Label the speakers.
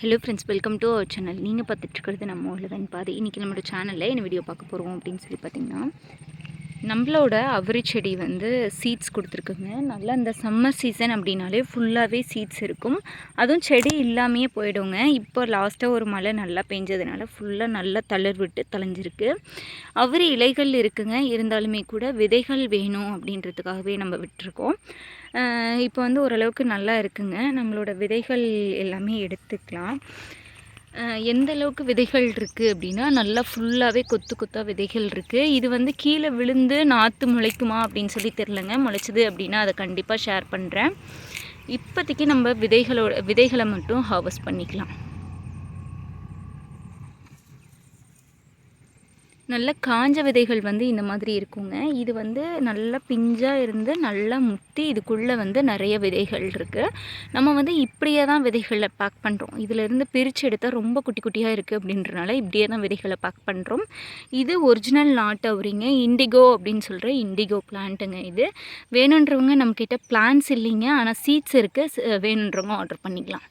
Speaker 1: Hello friends welcome to our channel நீங்கள் பார்த்துட்ருக்கிறது நம்ம உலகன் பாதை. இன்றைக்கி நம்மளோட சேனலில் என்ன வீடியோ பார்க்க போகிறோம் அப்படின்னு சொல்லி பார்த்தீங்கன்னா நம்மளோட அவரி செடி வந்து சீட்ஸ் கொடுத்துருக்குங்க. நல்லா இந்த சம்மர் சீசன் அப்படின்னாலே ஃபுல்லாகவே சீட்ஸ் இருக்கும். அதுவும் செடி இல்லாமையே போயிடுங்க. இப்போ லாஸ்ட்டாக ஒரு மழை நல்லா பெஞ்சதுனால ஃபுல்லாக நல்லா தளர் விட்டு தளைஞ்சிருக்கு. அவரி இலைகள் இருக்குங்க. இருந்தாலுமே கூட விதைகள் வேணும் அப்படின்றதுக்காகவே நம்ம விட்டுருக்கோம். இப்போ வந்து ஓரளவுக்கு நல்லா இருக்குங்க. நம்மளோட விதைகள் எல்லாமே எடுத்துக்கலாம். எந்த அளவுக்கு விதைகள் இருக்குது அப்படின்னா நல்லா ஃபுல்லாகவே கொத்து கொத்தாக விதைகள் இருக்குது இது வந்து கீழே விழுந்து நாற்று முளைக்குமா அப்படின்னு சொல்லி தெரிலங்க முளைச்சது அப்படின்னா அதை கண்டிப்பாக ஷேர் பண்ணுறேன் இப்போதைக்கு நம்ம விதைகளோட விதைகளை மட்டும் ஹார்வெஸ்ட் பண்ணிக்கலாம். நல்ல காஞ்ச விதைகள் வந்து இந்த மாதிரி இருக்குங்க. இது வந்து நல்லா பிஞ்சாக இருந்து நல்லா முத்தி இதுக்குள்ளே வந்து நிறைய விதைகள் இருக்குது நம்ம வந்து இப்படியே தான் விதைகளை பேக் பண்ணுறோம் இதிலேருந்து பிரித்து எடுத்தால் ரொம்ப குட்டி குட்டியாக இருக்குது அப்படின்றனால இப்படியே தான் விதைகளை பேக் பண்ணுறோம் இது ஒரிஜினல் நாட்டு அவரிங்க. இண்டிகோ அப்படின்னு சொல்கிற இண்டிகோ பிளான்ட்டுங்க இது. வேணுன்றவங்க நம்மக்கிட்ட பிளான்ஸ் இல்லைங்க. ஆனால் சீட்ஸ் இருக்குது வேணுன்றவங்க ஆர்டர் பண்ணிக்கலாம்.